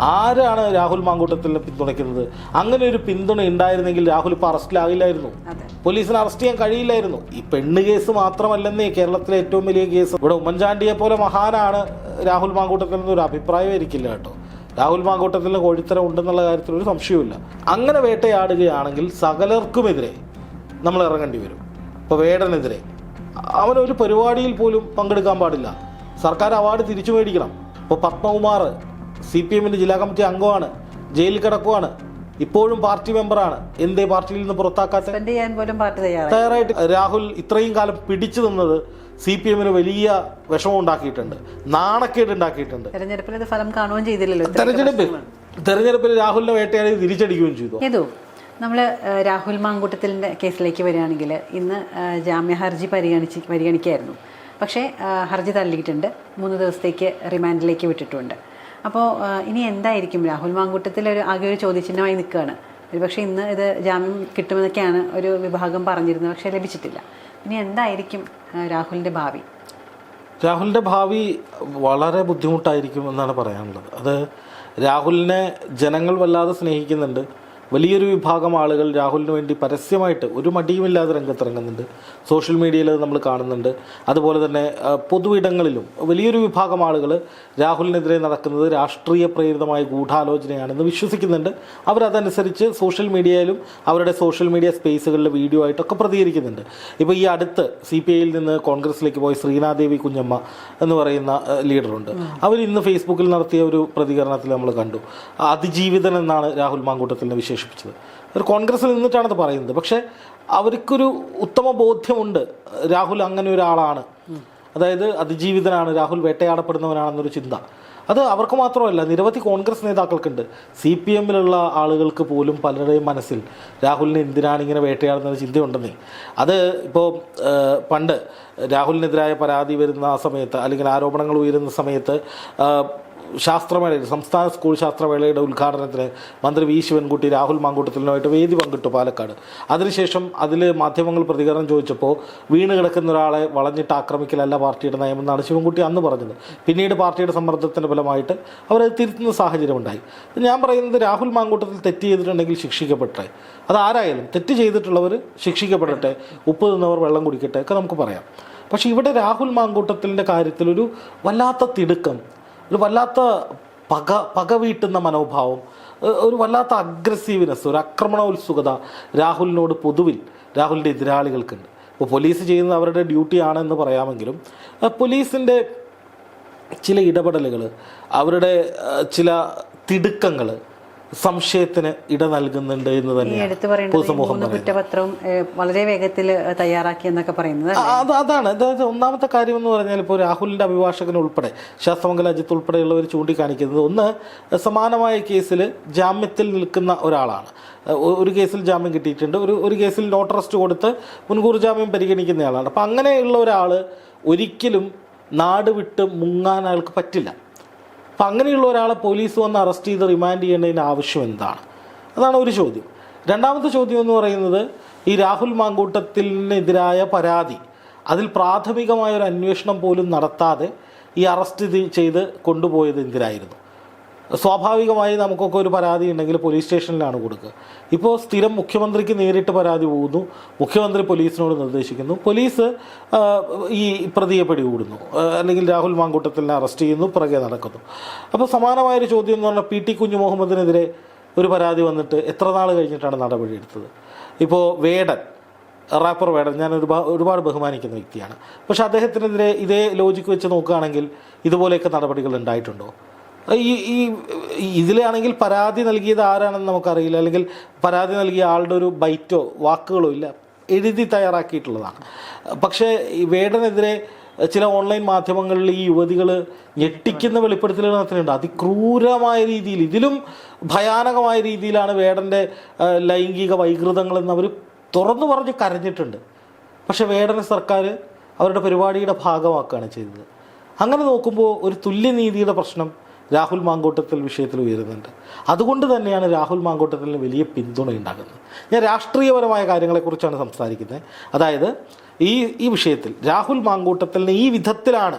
ആരാണ് രാഹുൽ മാങ്കൂട്ടത്തിൽ പിന്തുണയ്ക്കുന്നത്? അങ്ങനെ ഒരു പിന്തുണ ഉണ്ടായിരുന്നെങ്കിൽ രാഹുൽ ഇപ്പോൾ അറസ്റ്റിലാകില്ലായിരുന്നു. പോലീസിന് അറസ്റ്റ് ചെയ്യാൻ കഴിയില്ലായിരുന്നു. ഈ പെണ്ണ് കേസ് മാത്രമല്ലെന്നേ കേരളത്തിലെ ഏറ്റവും വലിയ കേസ്. ഇവിടെ ഉമ്മൻചാണ്ടിയെ പോലെ മഹാനാണ് രാഹുൽ മാങ്കൂട്ടത്തിൽ എന്നൊരു അഭിപ്രായം ഇരിക്കില്ല കേട്ടോ. രാഹുൽ മാങ്കൂട്ടത്തിൽ കോഴിത്തരം ഉണ്ടെന്നുള്ള കാര്യത്തിൽ ഒരു സംശയവുമില്ല. അങ്ങനെ വേട്ടയാടുകയാണെങ്കിൽ സകലർക്കുമെതിരെ നമ്മൾ ഇറങ്ങേണ്ടി വരും. ഇപ്പോൾ വേടനെതിരെ. അവനൊരു പരിപാടിയിൽ പോലും പങ്കെടുക്കാൻ പാടില്ല. സർക്കാർ അവാർഡ് തിരിച്ചു മേടിക്കണം. ഇപ്പോൾ പത്മകുമാർ സി പി എമ്മിന്റെ ജില്ലാ കമ്മിറ്റി അംഗമാണ് ജയിലിൽ കിടക്കുവാണ് ഇപ്പോഴും പാർട്ടി മെമ്പറാണ്. എന്തേ പാർട്ടിയിൽ നിന്ന് പുറത്താക്കാത്ത? തയ്യാറായിട്ട് രാഹുൽ ഇത്രയും കാലം പിടിച്ചു നിന്നത് സി പി എമ്മിന് വലിയ വിഷമം ഉണ്ടാക്കിയിട്ടുണ്ട് നാണക്കേട് ഉണ്ടാക്കിയിട്ടുണ്ട്. തെരഞ്ഞെടുപ്പിൽ ഫലം കാണുകയും ചെയ്തില്ലല്ലോ തെരഞ്ഞെടുപ്പിൽ. തെരഞ്ഞെടുപ്പിൽ രാഹുലിനെ വേട്ടയാടി തിരിച്ചടിക്കുകയും ചെയ്തു. നമ്മൾ രാഹുൽ മാങ്കൂട്ടത്തിന്റെ കേസിലേക്ക് വരികയാണെങ്കിൽ ഇന്ന് ജാമ്യ ഹർജി പരിഗണിച്ച് പരിഗണിക്കായിരുന്നു. പക്ഷേ ഹർജി തള്ളിയിട്ടുണ്ട്. മൂന്ന് ദിവസത്തേക്ക് റിമാൻഡിലേക്ക് വിട്ടിട്ടുണ്ട് അപ്പോൾ ഇനി എന്തായിരിക്കും? രാഹുൽ മാങ്കൂട്ടത്തിൽ ഒരു ആകെ ഒരു ചോദ്യചിഹ്നമായി നിൽക്കുകയാണ്. ഒരുപക്ഷെ ഇന്ന് ഇത് ജാമ്യം കിട്ടുമെന്നൊക്കെയാണ് ഒരു വിഭാഗം പറഞ്ഞിരുന്നത് പക്ഷേ ലഭിച്ചിട്ടില്ല. ഇനി എന്തായിരിക്കും രാഹുലിന്റെ ഭാവി? രാഹുലിന്റെ ഭാവി വളരെ ബുദ്ധിമുട്ടായിരിക്കും എന്നാണ് പറയാനുള്ളത്. അത് രാഹുലിനെ ജനങ്ങൾ വല്ലാതെ സ്നേഹിക്കുന്നുണ്ട്. വലിയൊരു വിഭാഗം ആളുകൾ രാഹുലിന് വേണ്ടി പരസ്യമായിട്ട് ഒരു മടിയുമില്ലാതെ രംഗത്തിറങ്ങുന്നുണ്ട്. സോഷ്യൽ മീഡിയയിൽ അത് നമ്മൾ കാണുന്നുണ്ട്. അതുപോലെ തന്നെ പൊതുവിടങ്ങളിലും വലിയൊരു വിഭാഗം ആളുകൾ രാഹുലിനെതിരെ നടക്കുന്നത് രാഷ്ട്രീയ പ്രേരിതമായ ഗൂഢാലോചനയാണെന്ന് വിശ്വസിക്കുന്നുണ്ട്. അവരതനുസരിച്ച് സോഷ്യൽ മീഡിയയിലും അവരുടെ സോഷ്യൽ മീഡിയ സ്പേസുകളിലെ വീഡിയോ ആയിട്ടൊക്കെ പ്രതികരിക്കുന്നുണ്ട്. ഇപ്പോൾ ഈ അടുത്ത് സി പി ഐയിൽ നിന്ന് കോൺഗ്രസിലേക്ക് പോയ ശ്രീനാദേവി കുഞ്ഞമ്മ എന്ന് പറയുന്ന ലീഡറുണ്ട്. അവർ ഇന്ന് ഫേസ്ബുക്കിൽ നടത്തിയ ഒരു പ്രതികരണത്തിൽ നമ്മൾ കണ്ടു. അതിജീവിതൻ എന്നാണ് രാഹുൽ മാങ്കൂട്ടത്തിനെ വിശേഷിപ്പിച്ചത്. അവർ കോൺഗ്രസ്സിൽ നിന്നിട്ടാണത് പറയുന്നത്. പക്ഷേ അവർക്കൊരു ഉത്തമ ബോധ്യമുണ്ട്. രാഹുൽ അങ്ങനെ ഒരാളാണ്. അതായത് അതിജീവിതനാണ്. രാഹുൽ വേട്ടയാടപ്പെടുന്നവനാണെന്നൊരു ചിന്ത. അത് അവർക്ക് മാത്രമല്ല നിരവധി കോൺഗ്രസ് നേതാക്കൾക്കുണ്ട്. സി പി എമ്മിലുള്ള ആളുകൾക്ക് പോലും പലരുടെയും മനസ്സിൽ രാഹുലിനെ എന്തിനാണ് ഇങ്ങനെ വേട്ടയാടുന്ന ചിന്തയുണ്ടെന്നേ. അത് ഇപ്പോൾ പണ്ട് രാഹുലിനെതിരായ പരാതി വരുന്ന സമയത്ത് അല്ലെങ്കിൽ ആരോപണങ്ങൾ ഉയരുന്ന സമയത്ത് ശാസ്ത്രമേളയിൽ സംസ്ഥാന സ്കൂൾ ശാസ്ത്രമേളയുടെ ഉദ്ഘാടനത്തിന് മന്ത്രി വി. ശിവൻകുട്ടി രാഹുൽ മാങ്കൂട്ടത്തിലുമായിട്ട് വേദി പങ്കിട്ടു പാലക്കാട്. അതിനുശേഷം അതിൽ മാധ്യമങ്ങൾ പ്രതികരണം ചോദിച്ചപ്പോൾ വീണ് കിടക്കുന്ന ഒരാളെ വളഞ്ഞിട്ട് ആക്രമിക്കലല്ല പാർട്ടിയുടെ നയമെന്നാണ് ശിവൻകുട്ടി അന്ന് പറഞ്ഞത്. പിന്നീട് പാർട്ടിയുടെ സമ്മർദ്ദത്തിന്റെ ഫലമായിട്ട് അവരത് തിരുത്തുന്ന സാഹചര്യം ഉണ്ടായി. ഞാൻ പറയുന്നത് രാഹുൽ മാങ്കൂട്ടത്തിൽ തെറ്റ് ചെയ്തിട്ടുണ്ടെങ്കിൽ ശിക്ഷിക്കപ്പെട്ടെ അതാരായാലും തെറ്റ് ചെയ്തിട്ടുള്ളവർ ശിക്ഷിക്കപ്പെടട്ടെ. ഉപ്പ് തിന്നവർ വെള്ളം കുടിക്കട്ടെ ഒക്കെ നമുക്ക് പറയാം. പക്ഷേ ഇവിടെ രാഹുൽ മാങ്കൂട്ടത്തിന്റെ കാര്യത്തിലൊരു വല്ലാത്ത തിടുക്കം ഒരു വല്ലാത്ത പക പക വീട്ടുന്ന മനോഭാവം ഒരു വല്ലാത്ത അഗ്രസീവ്നെസ് ഒരു ആക്രമണോത്സുകത രാഹുലിനോട് പൊതുവിൽ രാഹുലിന്റെ എതിരാളികൾക്കുണ്ട്. ഇപ്പോൾ പോലീസ് ചെയ്യുന്നത് അവരുടെ ഡ്യൂട്ടിയാണെന്ന് പറയാമെങ്കിലും പോലീസിന്റെ ചില ഇടപെടലുകൾ അവരുടെ ചില തിടുക്കങ്ങൾ സംശയത്തിന് ഇട നൽകുന്നുണ്ട് എന്ന് തന്നെയാണ് പൊതുസമൂഹം മൂന്ന് കുറ്റപത്രവും വളരെ വേഗത്തിൽ തയ്യാറാക്കി എന്നൊക്കെ പറയുന്നത് അതാണ്. അതായത് ഒന്നാമത്തെ കാര്യം എന്ന് പറഞ്ഞാൽ ഇപ്പോൾ രാഹുലിന്റെ അഭിഭാഷകൻ ഉൾപ്പെടെ ശാസ്ത്രമംഗല അജിത്ത് ഉൾപ്പെടെയുള്ളവർ ചൂണ്ടിക്കാണിക്കുന്നത് ഒന്ന് സമാനമായ കേസിൽ ജാമ്യത്തിൽ നിൽക്കുന്ന ഒരാളാണ്. ഒരു കേസിൽ ജാമ്യം കിട്ടിയിട്ടുണ്ട്. ഒരു ഒരു കേസിൽ നോട്ട് അറസ്റ്റ് കൊടുത്ത് മുൻകൂർ ജാമ്യം പരിഗണിക്കുന്നയാളാണ് അപ്പം അങ്ങനെയുള്ള ഒരാൾ ഒരിക്കലും നാട് വിട്ട് മുങ്ങാൻ അയാൾക്ക് പറ്റില്ല. അപ്പം അങ്ങനെയുള്ള ഒരാളെ പോലീസ് വന്ന് അറസ്റ്റ് ചെയ്ത് റിമാൻഡ് ചെയ്യേണ്ടതിന് ആവശ്യം എന്താണ്? അതാണ് ഒരു ചോദ്യം. രണ്ടാമത്തെ ചോദ്യം എന്ന് പറയുന്നത് ഈ രാഹുൽ മാങ്കൂട്ടത്തിനെതിരായ പരാതി അതിൽ പ്രാഥമികമായ ഒരു അന്വേഷണം പോലും നടത്താതെ ഈ അറസ്റ്റ് ചെയ്ത് കൊണ്ടുപോയത് എന്തിനായിരുന്നു? സ്വാഭാവികമായി നമുക്കൊക്കെ ഒരു പരാതി ഉണ്ടെങ്കിൽ പോലീസ് സ്റ്റേഷനിലാണ് കൊടുക്കുക. ഇപ്പോൾ സ്ഥിരം മുഖ്യമന്ത്രിക്ക് നേരിട്ട് പരാതി പോകുന്നു. മുഖ്യമന്ത്രി പോലീസിനോട് നിർദ്ദേശിക്കുന്നു. പോലീസ് ഈ പ്രതിയെ പിടികൂടുന്നു. അല്ലെങ്കിൽ രാഹുൽ മാങ്കൂട്ടത്തിനെ അറസ്റ്റ് ചെയ്യുന്നു. പിറകെ നടക്കുന്നു. അപ്പോൾ സമാനമായൊരു ചോദ്യം എന്ന് പറഞ്ഞാൽ പി ടി കുഞ്ഞു മുഹമ്മദിനെതിരെ ഒരു പരാതി വന്നിട്ട് എത്ര നാൾ കഴിഞ്ഞിട്ടാണ് നടപടിയെടുത്തത് ഇപ്പോൾ വേടൻ റാപ്പർ വേടൻ ഞാൻ ഒരുപാട് ഒരുപാട് ബഹുമാനിക്കുന്ന വ്യക്തിയാണ്. പക്ഷേ അദ്ദേഹത്തിനെതിരെ ഇതേ ലോജിക്ക് വെച്ച് നോക്കുകയാണെങ്കിൽ ഇതുപോലെയൊക്കെ നടപടികൾ ഉണ്ടായിട്ടുണ്ടോ? ഈ ഈ ഇതിലാണെങ്കിൽ പരാതി നൽകിയത് ആരാണെന്ന് നമുക്കറിയില്ല. അല്ലെങ്കിൽ പരാതി നൽകിയ ആളുടെ ഒരു ബൈറ്റോ വാക്കുകളോ ഇല്ല. എഴുതി തയ്യാറാക്കിയിട്ടുള്ളതാണ്. പക്ഷേ വേടനെതിരെ ചില ഓൺലൈൻ മാധ്യമങ്ങളിൽ ഈ യുവതികൾ ഞെട്ടിക്കുന്ന വെളിപ്പെടുത്തലുകൾ നടത്തുന്നുണ്ട്. അതിക്രൂരമായ രീതിയിൽ ഇതിലും ഭയാനകമായ രീതിയിലാണ് വേടന്റെ ലൈംഗിക വൈകൃതങ്ങളെന്ന് അവർ തുറന്നു പറഞ്ഞ് കരഞ്ഞിട്ടുണ്ട്. പക്ഷേ വേടന സർക്കാർ അവരുടെ പരിപാടിയുടെ ഭാഗമാക്കുകയാണ് ചെയ്തത്. അങ്ങനെ നോക്കുമ്പോൾ ഒരു തുല്യനീതിയുടെ പ്രശ്നം രാഹുൽ മാങ്കൂട്ടത്തിൽ വിഷയത്തിൽ ഉയരുന്നുണ്ട്. അതുകൊണ്ട് തന്നെയാണ് രാഹുൽ മാങ്കോട്ടത്തിന് വലിയ പിന്തുണ ഉണ്ടാകുന്നത്. ഞാൻ രാഷ്ട്രീയപരമായ കാര്യങ്ങളെക്കുറിച്ചാണ് സംസാരിക്കുന്നത്. അതായത് ഈ ഈ വിഷയത്തിൽ രാഹുൽ മാങ്കോട്ടത്തിലിനെ ഈ വിധത്തിലാണ്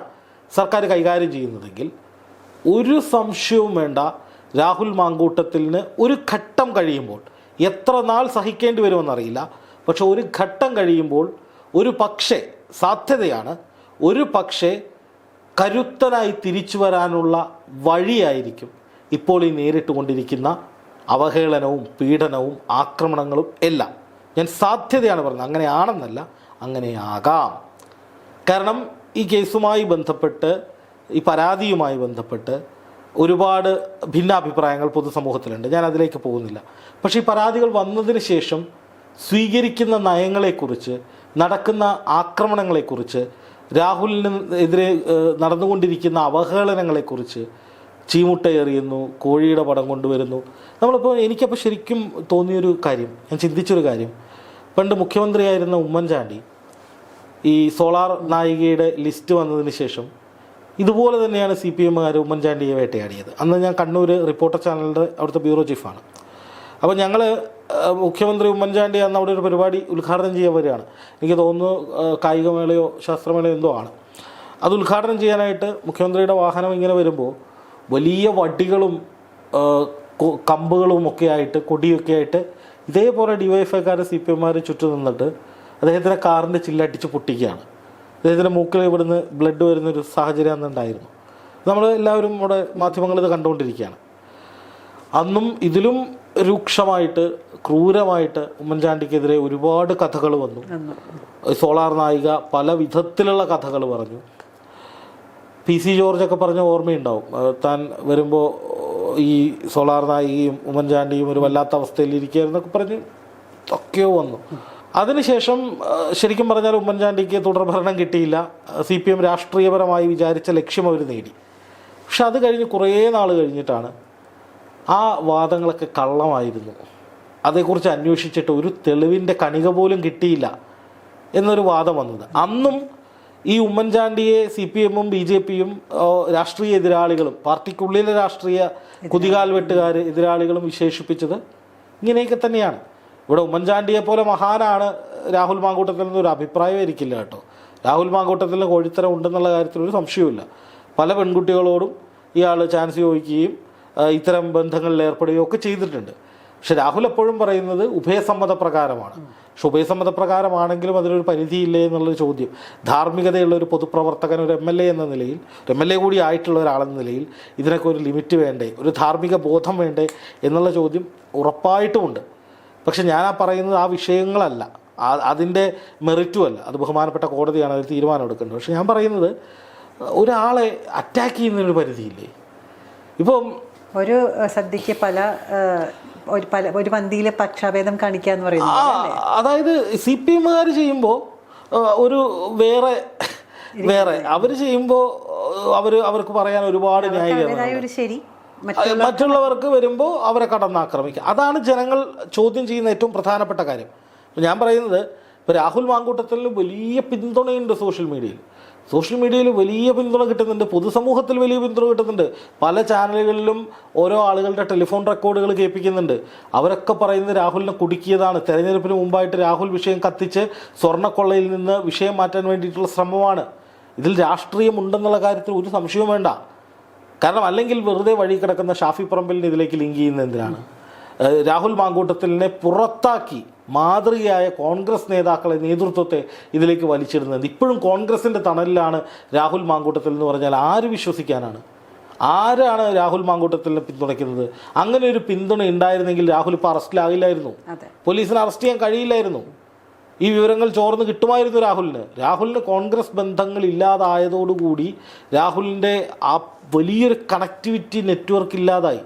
സർക്കാർ കൈകാര്യം ചെയ്യുന്നതെങ്കിൽ ഒരു സംശയവും വേണ്ട. രാഹുൽ മാങ്കൂട്ടത്തിന് ഒരു ഘട്ടം കഴിയുമ്പോൾ എത്ര നാൾ സഹിക്കേണ്ടി വരുമെന്നറിയില്ല പക്ഷെ ഒരു ഘട്ടം കഴിയുമ്പോൾ ഒരു പക്ഷേ സാധ്യതയാണ്. ഒരു പക്ഷേ കരുത്തനായി തിരിച്ചു വരാനുള്ള വഴിയായിരിക്കും ഇപ്പോൾ ഈ നേരിട്ടുകൊണ്ടിരിക്കുന്ന അവഹേളനവും പീഡനവും ആക്രമണങ്ങളും എല്ലാം. ഞാൻ സാധ്യതയാണ് പറഞ്ഞത്. അങ്ങനെയാണെന്നല്ല അങ്ങനെയാകാം. കാരണം ഈ കേസുമായി ബന്ധപ്പെട്ട് ഈ പരാതിയുമായി ബന്ധപ്പെട്ട് ഒരുപാട് ഭിന്നാഭിപ്രായങ്ങൾ പൊതുസമൂഹത്തിലുണ്ട്. ഞാൻ അതിലേക്ക് പോകുന്നില്ല. പക്ഷേ ഈ പരാതികൾ വന്നതിന് ശേഷം സ്വീകരിക്കുന്ന നയങ്ങളെക്കുറിച്ച് നടക്കുന്ന ആക്രമണങ്ങളെക്കുറിച്ച് രാഹുലിന് എതിരെ നടന്നുകൊണ്ടിരിക്കുന്ന അവഹേളനങ്ങളെക്കുറിച്ച് ചീമുട്ടയെറിയുന്നു കോഴിയുടെ പടം കൊണ്ടുവരുന്നു. നമ്മളിപ്പോൾ എനിക്കപ്പോൾ ശരിക്കും തോന്നിയൊരു കാര്യം ഞാൻ ചിന്തിച്ചൊരു കാര്യം. പണ്ട് മുഖ്യമന്ത്രിയായിരുന്ന ഉമ്മൻചാണ്ടി ഈ സോളാർ നായികയുടെ ലിസ്റ്റ് വന്നതിന് ശേഷം ഇതുപോലെ തന്നെയാണ് സി പി എമ്മുകാർ ഉമ്മൻചാണ്ടിയെ വേട്ടയാടിയത്. അന്ന് ഞാൻ കണ്ണൂർ റിപ്പോർട്ടർ ചാനലിന്റെ അവിടുത്തെ ബ്യൂറോ ചീഫാണ്. അപ്പോൾ ഞങ്ങൾ മുഖ്യമന്ത്രി ഉമ്മൻചാണ്ടി അന്ന് അവിടെ ഒരു പരിപാടി ഉദ്ഘാടനം ചെയ്യാൻ വരികയാണ്. എനിക്ക് തോന്നുന്നു കായികമേളയോ ശാസ്ത്രമേളയോ എന്തോ ആണ്. അത് ഉദ്ഘാടനം ചെയ്യാനായിട്ട് മുഖ്യമന്ത്രിയുടെ വാഹനം ഇങ്ങനെ വരുമ്പോൾ വലിയ വടികളും കമ്പുകളും ഒക്കെ ആയിട്ട് കൊടിയൊക്കെ ആയിട്ട് ഇതേപോലെ ഡിവൈഎഫ്ഐക്കാർ സി പി എമ്മാർ ചുറ്റും നിന്നിട്ട് അദ്ദേഹത്തിന്റെ കാറിന്റെ ചില്ലടിച്ച് പൊട്ടിക്കുകയാണ്. അദ്ദേഹത്തിന്റെ മൂക്കിൽ ഇവിടുന്ന് ബ്ലഡ് വരുന്നൊരു സാഹചര്യം അന്നുണ്ടായിരുന്നു നമ്മൾ എല്ലാവരും ഇവിടെ മാധ്യമങ്ങൾ ഇത് കണ്ടുകൊണ്ടിരിക്കുകയാണ്. അന്നും ഇതിലും രൂക്ഷമായിട്ട് ക്രൂരമായിട്ട് ഉമ്മൻചാണ്ടിക്കെതിരെ ഒരുപാട് കഥകൾ വന്നു. സോളാർ നായിക പല വിധത്തിലുള്ള കഥകൾ പറഞ്ഞു. പി സി ജോർജൊക്കെ പറഞ്ഞ ഓർമ്മയുണ്ടാവും. താൻ വരുമ്പോൾ ഈ സോളാർ നായികയും ഉമ്മൻചാണ്ടിയും ഒരു വല്ലാത്ത അവസ്ഥയിൽ ഇരിക്കുകയായിരുന്നൊക്കെ പറഞ്ഞ് ഒക്കെയോ വന്നു. അതിനുശേഷം ശരിക്കും പറഞ്ഞാൽ ഉമ്മൻചാണ്ടിക്ക് തുടർഭരണം കിട്ടിയില്ല. സി പി എം രാഷ്ട്രീയപരമായി വിചാരിച്ച ലക്ഷ്യം അവർ നേടി. പക്ഷെ അത് കഴിഞ്ഞ് കുറേ നാൾ കഴിഞ്ഞിട്ടാണ് ആ വാദങ്ങളൊക്കെ കള്ളമായിരുന്നു. അതേക്കുറിച്ച് അന്വേഷിച്ചിട്ട് ഒരു തെളിവിന്റെ കണിക പോലും കിട്ടിയില്ല എന്നൊരു വാദം വന്നത്. അന്നും ഈ ഉമ്മൻചാണ്ടിയെ സി പി എമ്മും ബി ജെ പിയും രാഷ്ട്രീയ എതിരാളികളും പാർട്ടിക്കുള്ളിലെ രാഷ്ട്രീയ കുതികാൽ വെട്ടുകാർ എതിരാളികളും വിശേഷിപ്പിച്ചത് ഇങ്ങനെയൊക്കെ തന്നെയാണ്. ഇവിടെ ഉമ്മൻചാണ്ടിയെ പോലെ മഹാനാണ് രാഹുൽ മാങ്കൂട്ടത്തിൽ നിന്നൊരു അഭിപ്രായം ഇരിക്കില്ല കേട്ടോ. രാഹുൽ മാങ്കൂട്ടത്തിൽ കോഴിത്തരം ഉണ്ടെന്നുള്ള കാര്യത്തിൽ ഒരു സംശയവുമില്ല. പല പെൺകുട്ടികളോടും ഇയാൾ ചാൻസ് ചോദിക്കുകയും ഇത്തരം ബന്ധങ്ങളിൽ ഏർപ്പെടുകയോ ഒക്കെ ചെയ്തിട്ടുണ്ട്. പക്ഷെ രാഹുൽ എപ്പോഴും പറയുന്നത് ഉഭയസമ്മത പ്രകാരമാണ് പക്ഷെ ഉഭയസമ്മത പ്രകാരമാണെങ്കിലും അതിനൊരു പരിധിയില്ലേ എന്നുള്ളൊരു ചോദ്യം. ധാർമ്മികതയുള്ള ഒരു പൊതുപ്രവർത്തകൻ ഒരു എം എൽ എ എന്ന നിലയിൽ ഒരു എം എൽ എ കൂടി ആയിട്ടുള്ള ഒരാളെന്ന നിലയിൽ ഇതിനൊക്കെ ഒരു ലിമിറ്റ് വേണ്ടേ ഒരു ധാർമ്മിക ബോധം വേണ്ടേ എന്നുള്ള ചോദ്യം ഉറപ്പായിട്ടുമുണ്ട്. പക്ഷെ ഞാൻ ആ പറയുന്നത് ആ വിഷയങ്ങളല്ല. അതിന്റെ മെറിറ്റും അല്ല അത് ബഹുമാനപ്പെട്ട കോടതിയാണ് അതിൽ തീരുമാനം എടുക്കേണ്ടത്. പക്ഷെ ഞാൻ പറയുന്നത് ഒരാളെ അറ്റാക്ക് ചെയ്യുന്നതിനൊരു പരിധിയില്ലേ? ഇപ്പം ഒരു സദ്യക്ക് പല ഒരു പല ഒരു പന്തിയിൽ പക്ഷാഭേദം കാണിക്കുക എന്ന് പറയുന്നത് അതായത് സി പി എമ്മുകാർ ചെയ്യുമ്പോൾ ഒരു വേറെ വേറെ അവർ ചെയ്യുമ്പോൾ അവർ അവർക്ക് പറയാൻ ഒരുപാട് ന്യായീകരണം ശരി. മറ്റുള്ളവർക്ക് വരുമ്പോൾ അവരെ കടന്നാക്രമിക്കുക അതാണ് ജനങ്ങൾ ചോദ്യം ചെയ്യുന്ന ഏറ്റവും പ്രധാനപ്പെട്ട കാര്യം. ഞാൻ പറയുന്നത് ഇപ്പോൾ രാഹുൽ മാങ്കൂട്ടത്തിൽ വലിയ പിന്തുണയുണ്ട് സോഷ്യൽ മീഡിയയിൽ. സോഷ്യൽ മീഡിയയിൽ വലിയ പിന്തുണ കിട്ടുന്നുണ്ട്. പൊതുസമൂഹത്തിൽ വലിയ പിന്തുണ കിട്ടുന്നുണ്ട്. പല ചാനലുകളിലും ഓരോ ആളുകളുടെ ടെലിഫോൺ റെക്കോർഡുകൾ കേൾപ്പിക്കുന്നുണ്ട്. അവരൊക്കെ പറയുന്നത് രാഹുലിനെ കുടുക്കിയതാണ്. തെരഞ്ഞെടുപ്പിന് മുമ്പായിട്ട് രാഹുൽ വിഷയം കത്തിച്ച് സ്വർണക്കൊള്ളയിൽ നിന്ന് വിഷയം മാറ്റാൻ വേണ്ടിയിട്ടുള്ള ശ്രമമാണ്. ഇതിൽ രാഷ്ട്രീയം ഉണ്ടെന്നുള്ള കാര്യത്തിൽ ഒരു സംശയവും വേണ്ട. കാരണം അല്ലെങ്കിൽ വെറുതെ വഴി കിടക്കുന്ന ഷാഫി പറമ്പലിനെ ഇതിലേക്ക് ലിങ്ക് ചെയ്യുന്ന എന്തിനാണ്? രാഹുൽ മാങ്കൂട്ടത്തിലിനെ പുറത്താക്കി മാതൃകയായ കോൺഗ്രസ് നേതാക്കളെ നേതൃത്വത്തെ ഇതിലേക്ക് വലിച്ചിടുന്നത്. ഇപ്പോഴും കോൺഗ്രസിന്റെ തണലിലാണ് രാഹുൽ മാങ്കൂട്ടത്തിൽ എന്ന് പറഞ്ഞാൽ ആര് വിശ്വസിക്കാനാണ്? ആരാണ് രാഹുൽ മാങ്കൂട്ടത്തിൽ പിന്തുണയ്ക്കുന്നത്? അങ്ങനെ ഒരു പിന്തുണ ഉണ്ടായിരുന്നെങ്കിൽ രാഹുൽ ഇപ്പോൾ അറസ്റ്റിലാകില്ലായിരുന്നു. പോലീസിന് അറസ്റ്റ് ചെയ്യാൻ കഴിയില്ലായിരുന്നു. ഈ വിവരങ്ങൾ ചോർന്ന് കിട്ടുമായിരുന്നു രാഹുലിന്. രാഹുലിന് കോൺഗ്രസ് ബന്ധങ്ങൾ ഇല്ലാതായതോടുകൂടി രാഹുലിന്റെ ആ വലിയൊരു കണക്ടിവിറ്റി നെറ്റ്വർക്ക് ഇല്ലാതായി.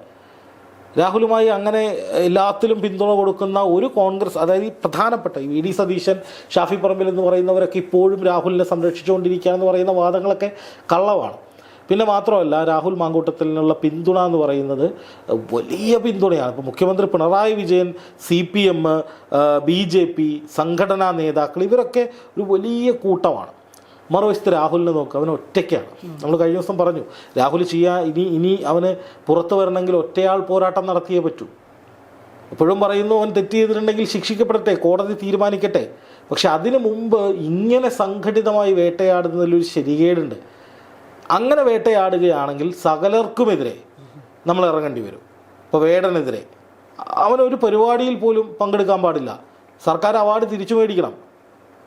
രാഹുലുമായി അങ്ങനെ എല്ലാത്തിലും പിന്തുണ കൊടുക്കുന്ന ഒരു കോൺഗ്രസ് അതായത് ഈ പ്രധാനപ്പെട്ട ഈ വി ഡി സതീശൻ ഷാഫി പറമ്പിൽ എന്ന് പറയുന്നവരൊക്കെ ഇപ്പോഴും രാഹുലിനെ സംരക്ഷിച്ചുകൊണ്ടിരിക്കുക എന്ന് പറയുന്ന വാദങ്ങളൊക്കെ കള്ളമാണ് പിന്നെ മാത്രമല്ല രാഹുൽ മാങ്കൂട്ടത്തിനുള്ള പിന്തുണ എന്ന് പറയുന്നത് വലിയ പിന്തുണയാണ്. ഇപ്പോൾ മുഖ്യമന്ത്രി Pinarayi Vijayan C P M B J P സംഘടനാ നേതാക്കൾ ഇവരൊക്കെ ഒരു വലിയ കൂട്ടമാണ്. മറുവശത്ത് രാഹുലിനെ നോക്കുക അവൻ ഒറ്റയ്ക്കാണ്. നമ്മൾ കഴിഞ്ഞ ദിവസം പറഞ്ഞു രാഹുൽ ചെയ്യാ ഇനി ഇനി അവന് പുറത്തു വരണമെങ്കിൽ ഒറ്റയാൾ പോരാട്ടം നടത്തിയേ പറ്റൂ. എപ്പോഴും പറയുന്നു അവൻ തെറ്റ് ചെയ്തിട്ടുണ്ടെങ്കിൽ ശിക്ഷിക്കപ്പെടട്ടെ കോടതി തീരുമാനിക്കട്ടെ. പക്ഷെ അതിനു മുമ്പ് ഇങ്ങനെ സംഘടിതമായി വേട്ടയാടുന്നതിലൊരു ശരികേടുണ്ട്. അങ്ങനെ വേട്ടയാടുകയാണെങ്കിൽ സകലർക്കുമെതിരെ നമ്മൾ ഇറങ്ങേണ്ടി വരും. ഇപ്പോൾ വേടനെതിരെ. അവനൊരു പരിപാടിയിൽ പോലും പങ്കെടുക്കാൻ പാടില്ല. സർക്കാർ അവാർഡ് തിരിച്ചു മേടിക്കണം.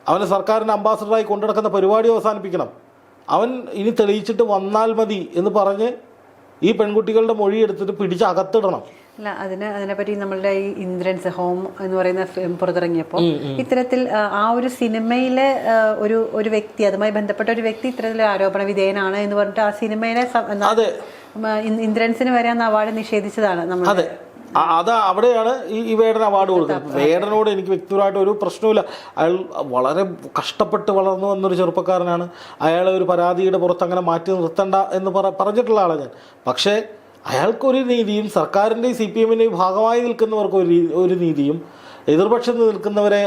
അവന് സർക്കാരിന്റെ അംബാസഡറായി കൊണ്ടുനടക്കുന്ന പരിപാടി അവസാനിപ്പിക്കണം. അവൻ ഇനി തെളിയിച്ചിട്ട് വന്നാൽ മതി എന്ന് പറഞ്ഞ് ഈ പെൺകുട്ടികളുടെ മൊഴി എടുത്തിട്ട് പിടിച്ച് അകത്തിടണം. അല്ല അതിന് അതിനെപ്പറ്റി നമ്മളുടെ ഈ ഇന്ദ്രൻസ് ഹോം എന്ന് പറയുന്ന ഫിലിം പുറത്തിറങ്ങിയപ്പോൾ ഇത്തരത്തിൽ ആ, ഒരു സിനിമയിലെ ഒരു ഒരു വ്യക്തി അതുമായി ബന്ധപ്പെട്ട ഒരു വ്യക്തി ഇത്തരത്തിൽ ആരോപണ വിധേയനാണ് എന്ന് പറഞ്ഞിട്ട് ആ സിനിമയിലെ ഇന്ദ്രൻസിന് വരെ അന്ന് അവാർഡ് നിഷേധിച്ചതാണ് നമ്മൾ അതെ അവിടെയാണ് ഈ ഈ വേടൻ അവാർഡ് കൊടുക്കുന്നത്. വേടനോട് എനിക്ക് വ്യക്തിപരമായിട്ട് ഒരു പ്രശ്നവുമില്ല. അയാൾ വളരെ കഷ്ടപ്പെട്ട് വളർന്നു വന്നൊരു ചെറുപ്പക്കാരനാണ്. അയാളെ ഒരു പരാതിയുടെ പുറത്ത് അങ്ങനെ മാറ്റി നിർത്തണ്ട എന്ന് പറ പറഞ്ഞിട്ടുള്ള ആളാണ് ഞാൻ. പക്ഷേ അയാൾക്കൊരു നീതിയും സർക്കാരിന്റെയും സി പി എമ്മിന്റെയും ഭാഗമായി നിൽക്കുന്നവർക്ക് ഒരു ഒരു നീതിയും എതിർപക്ഷത്ത് നിൽക്കുന്നവരെ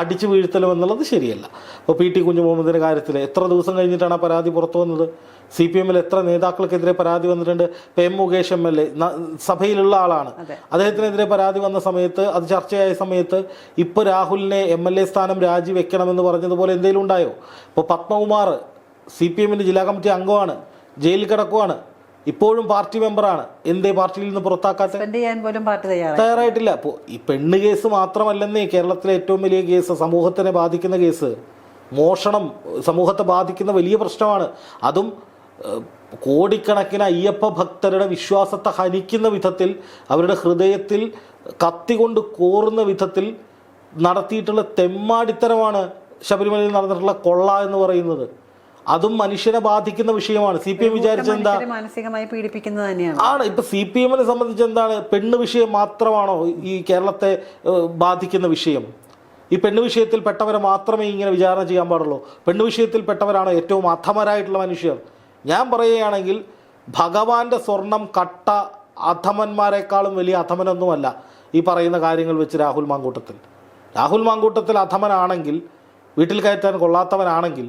അടിച്ചു വീഴ്ത്തലും എന്നുള്ളത് ശരിയല്ല. അപ്പോൾ പി ടി കുഞ്ഞുമുഹമ്മദിന്റെ കാര്യത്തിൽ എത്ര ദിവസം കഴിഞ്ഞിട്ടാണ് ആ പരാതി പുറത്തു വന്നത്? സി പി എമ്മിൽ എത്ര നേതാക്കൾക്കെതിരെ പരാതി വന്നിട്ടുണ്ട്? P M Mukesh M L A സഭയിലുള്ള ആളാണ്. അദ്ദേഹത്തിനെതിരെ പരാതി വന്ന സമയത്ത് അത് ചർച്ചയായ സമയത്ത് ഇപ്പോൾ രാഹുലിനെ എം എൽ എ സ്ഥാനം രാജിവെക്കണമെന്ന് പറഞ്ഞതുപോലെ എന്തെങ്കിലും ഉണ്ടായോ? ഇപ്പോൾ പത്മകുമാർ സി പി എമ്മിന്റെ ജില്ലാ കമ്മിറ്റി അംഗമാണ് ജയിലിൽ കിടക്കുവാണ്. ഇപ്പോഴും പാർട്ടി മെമ്പറാണ്. എന്തേ പാർട്ടിയിൽ നിന്ന് പുറത്താക്കാത്ത? തയ്യാറായിട്ടില്ല. ഈ പെണ്ണ് കേസ് മാത്രമല്ലെന്നേ കേരളത്തിലെ ഏറ്റവും വലിയ കേസ് സമൂഹത്തിനെ ബാധിക്കുന്ന കേസ്. മോഷണം സമൂഹത്തെ ബാധിക്കുന്ന വലിയ പ്രശ്നമാണ്. അതും കോടിക്കണക്കിന് അയ്യപ്പ ഭക്തരുടെ വിശ്വാസത്തെ ഹനിക്കുന്ന വിധത്തിൽ അവരുടെ ഹൃദയത്തിൽ കത്തികൊണ്ട് കോറുന്ന വിധത്തിൽ നടത്തിയിട്ടുള്ള തെമ്മാടിത്തരമാണ് ശബരിമലയിൽ നടന്നിട്ടുള്ള കൊള്ള എന്ന് പറയുന്നത്. അതും മനുഷ്യനെ ബാധിക്കുന്ന വിഷയമാണ്. സി പി എം വിചാരിച്ചെന്താ മാനസികമായി പീഡിപ്പിക്കുന്നത് തന്നെയാണ്. ആണ്. ഇപ്പൊ സി പി എമ്മിനെ സംബന്ധിച്ച് എന്താണ്? പെണ്ണ് വിഷയം മാത്രമാണോ ഈ കേരളത്തെ ബാധിക്കുന്ന വിഷയം? ഈ പെണ്ണ് വിഷയത്തിൽ പെട്ടവരെ മാത്രമേ ഇങ്ങനെ വിചാരണ ചെയ്യാൻ പാടുള്ളൂ. പെണ്ണ് വിഷയത്തിൽ പെട്ടവരാണ് ഏറ്റവും അധമരായിട്ടുള്ള മനുഷ്യർ. ഞാൻ പറയുകയാണെങ്കിൽ ഭഗവാന്റെ സ്വർണം കട്ട അധമന്മാരെക്കാളും വലിയ അധമനൊന്നുമല്ല ഈ പറയുന്ന കാര്യങ്ങൾ വെച്ച് രാഹുൽ മാങ്കൂട്ടത്തിൽ. രാഹുൽ മാങ്കൂട്ടത്തിൽ അധമനാണെങ്കിൽ വീട്ടിൽ കയറ്റാൻ കൊള്ളാത്തവനാണെങ്കിൽ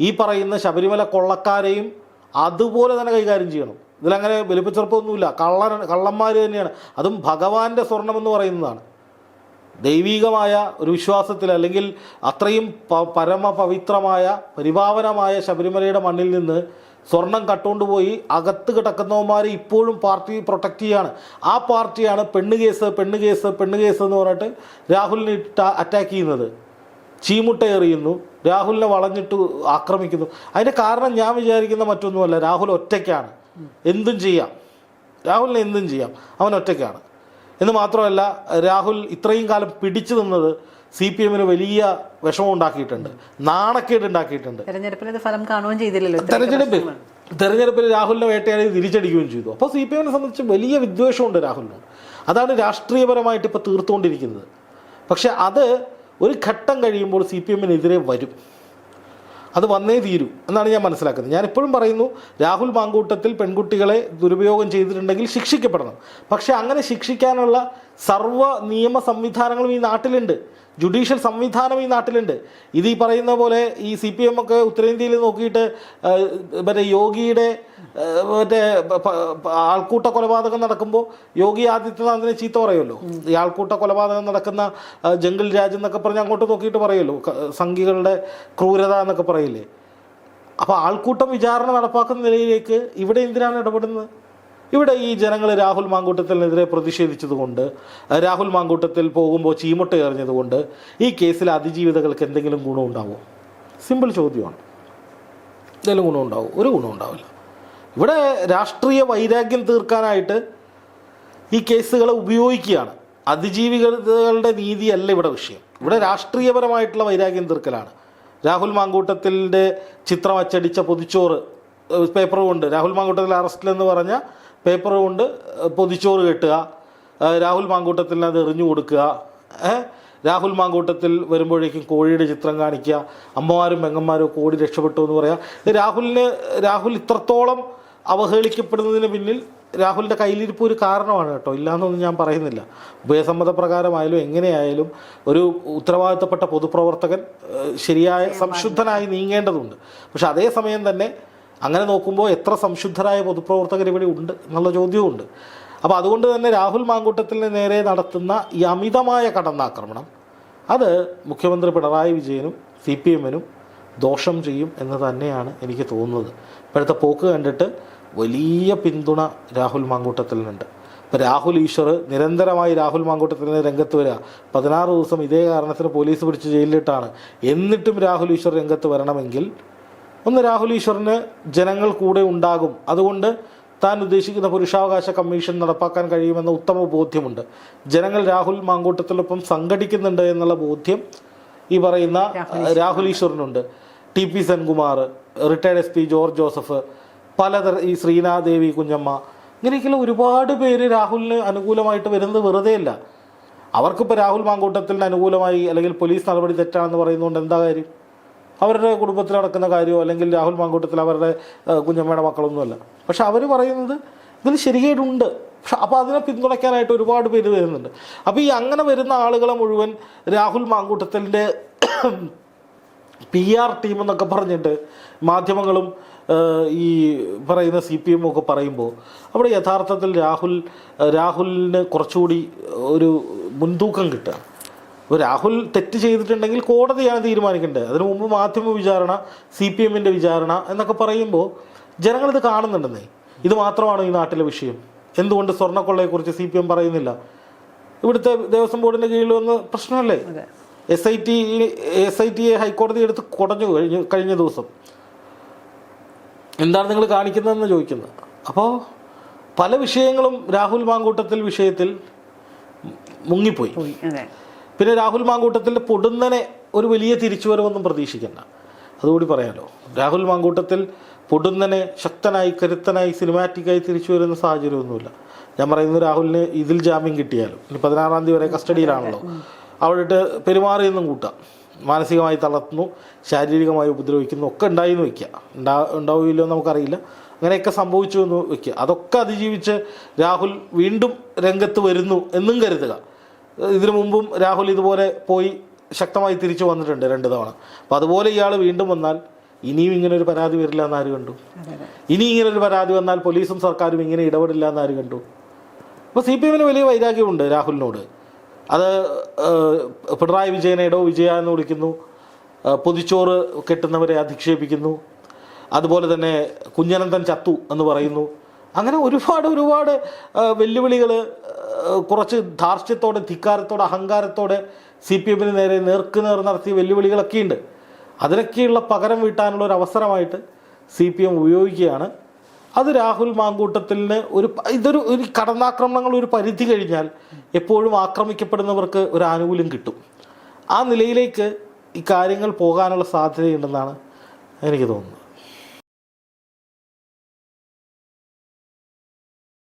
ഈ പറയുന്ന ശബരിമല കൊള്ളക്കാരെയും അതുപോലെ തന്നെ കൈകാര്യം ചെയ്യണം. ഇതിലങ്ങനെ വലിപ്പച്ചെറുപ്പമൊന്നുമില്ല. കള്ളൻ കള്ളന്മാർ തന്നെയാണ്. അതും ഭഗവാന്റെ സ്വർണം എന്ന് പറയുന്നതാണ്. ദൈവീകമായ ഒരു വിശ്വാസത്തിൽ അല്ലെങ്കിൽ അത്രയും പ- പരമ പവിത്രമായ പരിപാവനമായ ശബരിമലയുടെ മണ്ണിൽ നിന്ന് സ്വർണം കട്ടുകൊണ്ടുപോയി അകത്ത് കിടക്കുന്നവന്മാരെ ഇപ്പോഴും പാർട്ടി പ്രൊട്ടക്റ്റ് ചെയ്യാണ്. ആ പാർട്ടിയാണ് പെണ്ണ് കേസ് പെണ്ണ് കേസ് പെണ്ണ് കേസ് എന്ന് പറഞ്ഞിട്ട് രാഹുലിനെ അറ്റാക്ക് ചെയ്യുന്നത്. ചീമുട്ട എറിയുന്നു രാഹുലിനെ വളഞ്ഞിട്ട് ആക്രമിക്കുന്നു. അതിന്റെ കാരണം ഞാൻ വിചാരിക്കുന്ന മറ്റൊന്നുമല്ല. രാഹുൽ ഒറ്റയ്ക്കാണ്. എന്തും ചെയ്യാം. രാഹുലിനെ എന്തും ചെയ്യാം. അവൻ ഒറ്റയ്ക്കാണ്. എന്ന് മാത്രമല്ല രാഹുൽ ഇത്രയും കാലം പിടിച്ചു നിന്നത് സി പി എമ്മിന് വലിയ വിഷമം ഉണ്ടാക്കിയിട്ടുണ്ട്. നാണക്കേട് ഉണ്ടാക്കിയിട്ടുണ്ട്. തെരഞ്ഞെടുപ്പിൽ ഫലം കാണുകയും ചെയ്തില്ലല്ലോ തെരഞ്ഞെടുപ്പിൽ തെരഞ്ഞെടുപ്പിൽ രാഹുലിനെ വേട്ടയാടി തിരിച്ചടിക്കുകയും ചെയ്തു. അപ്പോൾ സി പി എമ്മിനെ സംബന്ധിച്ച് വലിയ വിദ്വേഷമുണ്ട് രാഹുലിനോട്. അതാണ് രാഷ്ട്രീയപരമായിട്ട് ഇപ്പോൾ തീർത്തുകൊണ്ടിരിക്കുന്നത്. പക്ഷെ അത് ഒരു ഘട്ടം കഴിയുമ്പോൾ സി പി എമ്മിനെതിരെ വരും. അത് വന്നേ തീരൂ എന്നാണ് ഞാൻ മനസ്സിലാക്കുന്നത്. ഞാൻ എപ്പോഴും പറയുന്നു രാഹുൽ മാങ്കൂട്ടത്തിൽ പെൺകുട്ടികളെ ദുരുപയോഗം ചെയ്തിട്ടുണ്ടെങ്കിൽ ശിക്ഷിക്കപ്പെടണം. പക്ഷേ അങ്ങനെ ശിക്ഷിക്കാനുള്ള സർവ നിയമ സംവിധാനങ്ങളും ഈ നാട്ടിലുണ്ട്. ജുഡീഷ്യൽ സംവിധാനം ഈ നാട്ടിലുണ്ട്. ഇത് ഈ പറയുന്ന പോലെ ഈ സി പി എം ഒക്കെ ഉത്തരേന്ത്യയിൽ നോക്കിയിട്ട് മറ്റേ യോഗിയുടെ മറ്റേ ആൾക്കൂട്ട കൊലപാതകം നടക്കുമ്പോൾ യോഗി ആദിത്യനാഥിനെ ചീത്ത പറയുമല്ലോ. ഈ ആൾക്കൂട്ട കൊലപാതകം നടക്കുന്ന ജംഗിൾ രാജ് എന്നൊക്കെ പറഞ്ഞ് അങ്ങോട്ട് നോക്കിയിട്ട് പറയുമല്ലോ. സംഘികളുടെ ക്രൂരത എന്നൊക്കെ പറയില്ലേ. അപ്പോൾ ആൾക്കൂട്ടം വിചാരണ നടപ്പാക്കുന്ന നിലയിലേക്ക് ഇവിടെ എന്തിനാണ് ഇടപെടുന്നത്? ഇവിടെ ഈ ജനങ്ങൾ രാഹുൽ മാങ്കൂട്ടത്തിനെതിരെ പ്രതിഷേധിച്ചതുകൊണ്ട് രാഹുൽ മാങ്കൂട്ടത്തിൽ പോകുമ്പോൾ ചീമുട്ട എറിഞ്ഞതുകൊണ്ട് ഈ കേസിലെ അതിജീവിതകൾക്ക് എന്തെങ്കിലും ഗുണമുണ്ടാവുമോ സിമ്പിൾ ചോദ്യമാണ്. എന്തെങ്കിലും ഗുണമുണ്ടാവും ഒരു ഗുണം ഉണ്ടാവില്ല. ഇവിടെ രാഷ്ട്രീയ വൈരാഗ്യം തീർക്കാനായിട്ട് ഈ കേസുകളെ ഉപയോഗിക്കുകയാണ്. അതിജീവികളുടെ നീതിയല്ല ഇവിടെ വിഷയം. ഇവിടെ രാഷ്ട്രീയപരമായിട്ടുള്ള വൈരാഗ്യം തീർക്കലാണ്. രാഹുൽ മാങ്കൂട്ടത്തിന്റെ ചിത്രം അച്ചടിച്ച പൊതിച്ചോറ് പേപ്പർ കൊണ്ട് രാഹുൽ മാങ്കൂട്ടത്തിൽ അറസ്റ്റിലെന്ന് പറഞ്ഞ പേപ്പർ കൊണ്ട് പൊതിച്ചോറ് കെട്ടുക രാഹുൽ മാങ്കൂട്ടത്തിന് അത് എറിഞ്ഞു കൊടുക്കുക രാഹുൽ മാങ്കൂട്ടത്തിൽ വരുമ്പോഴേക്കും കോഴിയുടെ ചിത്രം കാണിക്കുക അമ്മമാരും പെങ്ങന്മാരും കോടി രക്ഷപ്പെട്ടു എന്ന് പറയാം. രാഹുലിന് രാഹുൽ ഇത്രത്തോളം അവഹേളിക്കപ്പെടുന്നതിന് പിന്നിൽ രാഹുലിന്റെ കയ്യിലിരിപ്പ് ഒരു കാരണമാണ് കേട്ടോ. ഇല്ലയെന്നൊന്നും ഞാൻ പറയുന്നില്ല. ഉഭയസമ്മതപ്രകാരമായാലും എങ്ങനെയായാലും ഒരു ഉത്തരവാദിത്തപ്പെട്ട പൊതുപ്രവർത്തകൻ ശരിയായ സംശുദ്ധനായി നീങ്ങേണ്ടതുണ്ട്. പക്ഷെ അതേസമയം തന്നെ അങ്ങനെ നോക്കുമ്പോൾ എത്ര സംശുദ്ധരായ പൊതുപ്രവർത്തകർ ഇവിടെ ഉണ്ട് എന്നുള്ള ചോദ്യവുമുണ്ട്. അപ്പോൾ അതുകൊണ്ട് തന്നെ രാഹുൽ മാങ്കൂട്ടത്തിന് നേരെ നടത്തുന്ന ഈ അമിതമായ കടന്നാക്രമണം അത് മുഖ്യമന്ത്രി പിണറായി വിജയനും സി പി എമ്മിനും ദോഷം ചെയ്യും എന്ന് തന്നെയാണ് എനിക്ക് തോന്നുന്നത്. ഇപ്പോഴത്തെ പോക്ക് കണ്ടിട്ട് വലിയ പിന്തുണ രാഹുൽ മാങ്കൂട്ടത്തിനുണ്ട് ഇപ്പോൾ രാഹുൽ ഈശ്വർ നിരന്തരമായി രാഹുൽ മാങ്കൂട്ടത്തിന് രംഗത്ത് വരിക. പതിനാറ് ദിവസം ഇതേ കാരണത്തിന് പോലീസ് പിടിച്ച് ജയിലിലിട്ടാണ്. എന്നിട്ടും രാഹുൽ ഈശ്വർ രംഗത്ത് വരണമെങ്കിൽ ഒന്ന് രാഹുൽ ഈശ്വറിന് ജനങ്ങൾ കൂടെ ഉണ്ടാകും. അതുകൊണ്ട് താൻ ഉദ്ദേശിക്കുന്ന പുരുഷാവകാശ കമ്മീഷൻ നടപ്പാക്കാൻ കഴിയുമെന്ന ഉത്തമ ബോധ്യമുണ്ട്. ജനങ്ങൾ രാഹുൽ മാങ്കൂട്ടത്തിനൊപ്പം സംഘടിക്കുന്നുണ്ട് എന്നുള്ള ബോധ്യം ഈ പറയുന്ന Rahul ഈശ്വറിനുണ്ട്. T P Senkumar retired S P George Joseph പലതര ഈ ശ്രീനാദേവി കുഞ്ഞമ്മ ഇങ്ങനെയൊക്കെയുള്ള ഒരുപാട് പേര് രാഹുലിന് അനുകൂലമായിട്ട് വരുന്നത് വെറുതെയല്ല അവർക്കിപ്പോൾ രാഹുൽ മാങ്കൂട്ടത്തിന് അനുകൂലമായി അല്ലെങ്കിൽ പോലീസ് നടപടി തെറ്റാണെന്ന് പറയുന്നതുകൊണ്ട് എന്താ കാര്യം? അവരുടെ കുടുംബത്തിൽ നടക്കുന്ന കാര്യമോ അല്ലെങ്കിൽ രാഹുൽ മാങ്കൂട്ടത്തിൽ അവരുടെ കുഞ്ഞമ്മയുടെ മക്കളൊന്നുമല്ല. പക്ഷെ അവർ പറയുന്നത് ഇതിൽ ശരിയായിട്ടുണ്ട് പക്ഷെ അപ്പോൾ അതിനെ പിന്തുണയ്ക്കാനായിട്ട് ഒരുപാട് പേര് വരുന്നുണ്ട്. അപ്പോൾ ഈ അങ്ങനെ വരുന്ന ആളുകളെ മുഴുവൻ രാഹുൽ മാങ്കൂട്ടത്തിന്റെ പി ആർ ടീം എന്നൊക്കെ പറഞ്ഞിട്ട് മാധ്യമങ്ങളും ഈ പറയുന്ന സി പി എമ്മും ഒക്കെ പറയുമ്പോൾ അവിടെ യഥാർത്ഥത്തിൽ രാഹുൽ രാഹുലിന് കുറച്ചുകൂടി ഒരു മുൻതൂക്കം കിട്ടുക. ഇപ്പോൾ രാഹുൽ തെറ്റ് ചെയ്തിട്ടുണ്ടെങ്കിൽ കോടതിയാണ് തീരുമാനിക്കേണ്ടത്. അതിനു മുമ്പ് മാധ്യമ വിചാരണ സി പി എമ്മിന്റെ വിചാരണ എന്നൊക്കെ പറയുമ്പോൾ ജനങ്ങളിത് കാണുന്നുണ്ടെന്നേ. ഇത് മാത്രമാണ് ഈ നാട്ടിലെ വിഷയം. എന്തുകൊണ്ട് സ്വർണക്കൊള്ളയെക്കുറിച്ച് സി പി എം പറയുന്നില്ല? ഇവിടുത്തെ ദേവസ്വം ബോർഡിന്റെ കീഴിൽ വന്ന് പ്രശ്നമല്ലേ? S I T S I ടിയെ ഹൈക്കോടതി എടുത്ത് കുടഞ്ഞു കഴിഞ്ഞു കഴിഞ്ഞ ദിവസം. എന്താണ് നിങ്ങൾ കാണിക്കുന്നതെന്ന് ചോദിക്കുന്നത്? അപ്പോൾ പല വിഷയങ്ങളും രാഹുൽ മാങ്കൂട്ടത്തിൽ വിഷയത്തിൽ മുങ്ങിപ്പോയി. പിന്നെ രാഹുൽ മാങ്കൂട്ടത്തിൽ പൊടുന്നനെ ഒരു വലിയ തിരിച്ചുവരവൊന്നും പ്രതീക്ഷിക്കണ്ട. അതുകൂടി പറയാലോ. രാഹുൽ മാങ്കൂട്ടത്തിൽ പൊടുന്നനെ ശക്തനായി കരുത്തനായി സിനിമാറ്റിക്കായി തിരിച്ചു വരുന്ന സാഹചര്യമൊന്നുമില്ല. ഞാൻ പറയുന്നത് രാഹുലിന് ഇതിൽ ജാമ്യം കിട്ടിയാലും ഇനി പതിനാറാം തീയതി വരെ കസ്റ്റഡിയിലാണല്ലോ. അവിടെ പെരുമാറിയെന്നും കൂട്ടാം. മാനസികമായി തളർത്തുന്നു ശാരീരികമായി ഉപദ്രവിക്കുന്നു ഒക്കെ ഉണ്ടായി എന്ന് വെക്കുക ഉണ്ടാ ഉണ്ടാവില്ലോ നമുക്കറിയില്ല. അങ്ങനെയൊക്കെ സംഭവിച്ചു എന്ന് വയ്ക്കുക അതൊക്കെ അതിജീവിച്ച് രാഹുൽ വീണ്ടും രംഗത്ത് വരുന്നു എന്നും കരുതുക. ഇതിനു മുമ്പും രാഹുൽ ഇതുപോലെ പോയി ശക്തമായി തിരിച്ചു വന്നിട്ടുണ്ട് രണ്ട് തവണ. അപ്പോൾ അതുപോലെ ഇയാൾ വീണ്ടും വന്നാൽ ഇനിയും ഇങ്ങനെ ഒരു പരാതി വരില്ല എന്ന് ആര് കണ്ടു? ഇനി ഇങ്ങനെ ഒരു പരാതി വന്നാൽ പോലീസും സർക്കാരും ഇങ്ങനെ ഇടപെടില്ല എന്ന് ആര് കണ്ടു? അപ്പോൾ സി പി എമ്മിന് വലിയ വൈരാഗ്യമുണ്ട് രാഹുലിനോട്. അത് പിണറായി വിജയനെ ഇടോ വിജയ എന്ന് വിളിക്കുന്നു. പൊതിച്ചോറ് കെട്ടുന്നവരെ അധിക്ഷേപിക്കുന്നു. അതുപോലെ തന്നെ കുഞ്ഞനന്തൻ ചത്തു എന്ന് പറയുന്നു. അങ്ങനെ ഒരുപാട് ഒരുപാട് വെല്ലുവിളികൾ കുറച്ച് ധാർഷ്ട്യത്തോടെ ധിക്കാരത്തോടെ അഹങ്കാരത്തോടെ സി പി എമ്മിന് നേരെ നേർക്ക് നേർ നടത്തിയ വെല്ലുവിളികളൊക്കെ ഉണ്ട് അതിനൊക്കെയുള്ള പകരം വീട്ടാനുള്ള ഒരു അവസരമായിട്ട് സി പി എം ഉപയോഗിക്കുകയാണ്. അത് രാഹുൽ മാങ്കൂട്ടത്തിന് ഒരു ഇതൊരു ഒരു കടന്നാക്രമണങ്ങൾ ഒരു പരിധി കഴിഞ്ഞാൽ എപ്പോഴും ആക്രമിക്കപ്പെടുന്നവർക്ക് ഒരു ആനുകൂല്യം കിട്ടും. ആ നിലയിലേക്ക് ഈ കാര്യങ്ങൾ പോകാനുള്ള സാധ്യതയുണ്ടെന്നാണ് എനിക്ക് തോന്നുന്നത്.